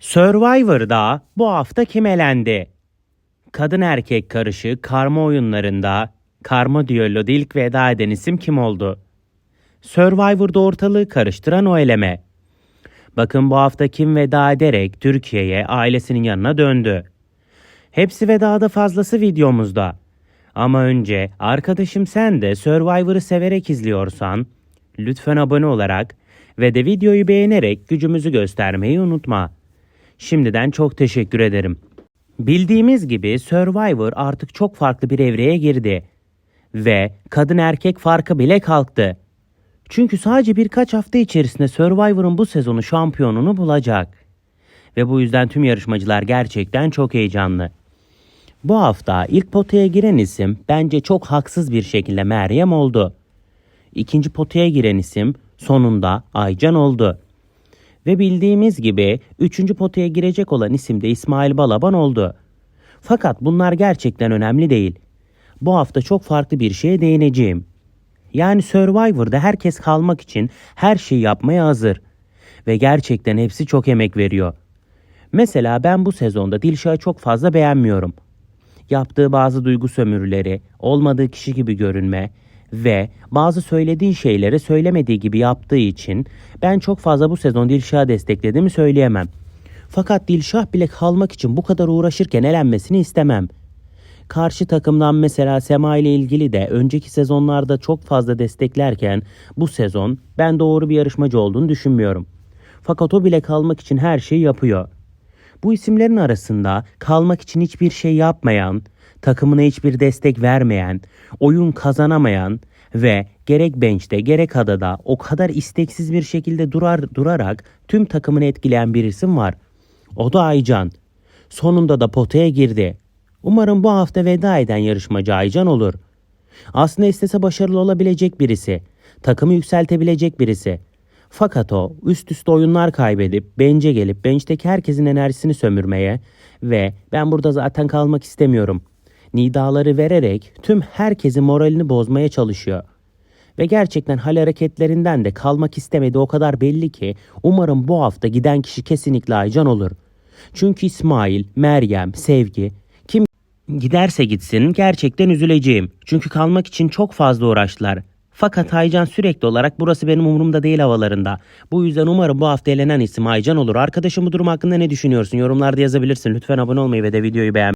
Survivor'da bu hafta kim elendi? Kadın erkek karışı karma oyunlarında karma düelloda ilk veda eden isim kim oldu? Survivor'da ortalığı karıştıran o eleme. Bakın bu hafta kim veda ederek Türkiye'ye ailesinin yanına döndü. Hepsi ve daha da fazlası videomuzda. Ama önce arkadaşım sen de Survivor'ı severek izliyorsan lütfen abone olarak ve de videoyu beğenerek gücümüzü göstermeyi unutma. Şimdiden çok teşekkür ederim. Bildiğimiz gibi Survivor artık çok farklı bir evreye girdi. Ve kadın erkek farkı bile kalktı. Çünkü sadece birkaç hafta içerisinde Survivor'ın bu sezonu şampiyonunu bulacak. Ve bu yüzden tüm yarışmacılar gerçekten çok heyecanlı. Bu hafta ilk potaya giren isim bence çok haksız bir şekilde Meryem oldu. İkinci potaya giren isim sonunda Aycan oldu. Ve bildiğimiz gibi üçüncü potaya girecek olan isim de İsmail Balaban oldu. Fakat bunlar gerçekten önemli değil. Bu hafta çok farklı bir şeye değineceğim. Yani Survivor'da herkes kalmak için her şeyi yapmaya hazır. Ve gerçekten hepsi çok emek veriyor. Mesela ben bu sezonda Dilşah'ı çok fazla beğenmiyorum. Yaptığı bazı duygu sömürüleri, olmadığı kişi gibi görünme ve bazı söylediği şeyleri söylemediği gibi yaptığı için ben çok fazla bu sezon Dilşah'ı desteklediğimi söyleyemem. Fakat Dilşah bile kalmak için bu kadar uğraşırken elenmesini istemem. Karşı takımdan mesela Sema ile ilgili de önceki sezonlarda çok fazla desteklerken bu sezon ben doğru bir yarışmacı olduğunu düşünmüyorum. Fakat o bile kalmak için her şeyi yapıyor. Bu isimlerin arasında kalmak için hiçbir şey yapmayan, takımına hiçbir destek vermeyen, oyun kazanamayan ve gerek bench'te gerek adada o kadar isteksiz bir şekilde durar durarak tüm takımını etkileyen bir isim var. O da Aycan. Sonunda da potaya girdi. Umarım bu hafta veda eden yarışmacı Aycan olur. Aslında istese başarılı olabilecek birisi. Takımı yükseltebilecek birisi. Fakat o üst üste oyunlar kaybedip bence gelip benchteki herkesin enerjisini sömürmeye ve ben burada zaten kalmak istemiyorum. Nidaları vererek tüm herkesin moralini bozmaya çalışıyor. Ve gerçekten hal hareketlerinden de kalmak istemedi o kadar belli ki umarım bu hafta giden kişi kesinlikle Aycan olur. Çünkü İsmail, Meryem, Sevgi kim giderse gitsin gerçekten üzüleceğim. Çünkü kalmak için çok fazla uğraştılar. Fakat Aycan sürekli olarak burası benim umurumda değil havalarında. Bu yüzden umarım bu hafta elenen isim Aycan olur. Arkadaşım bu durum hakkında ne düşünüyorsun? Yorumlarda yazabilirsin. Lütfen abone olmayı ve de videoyu beğen.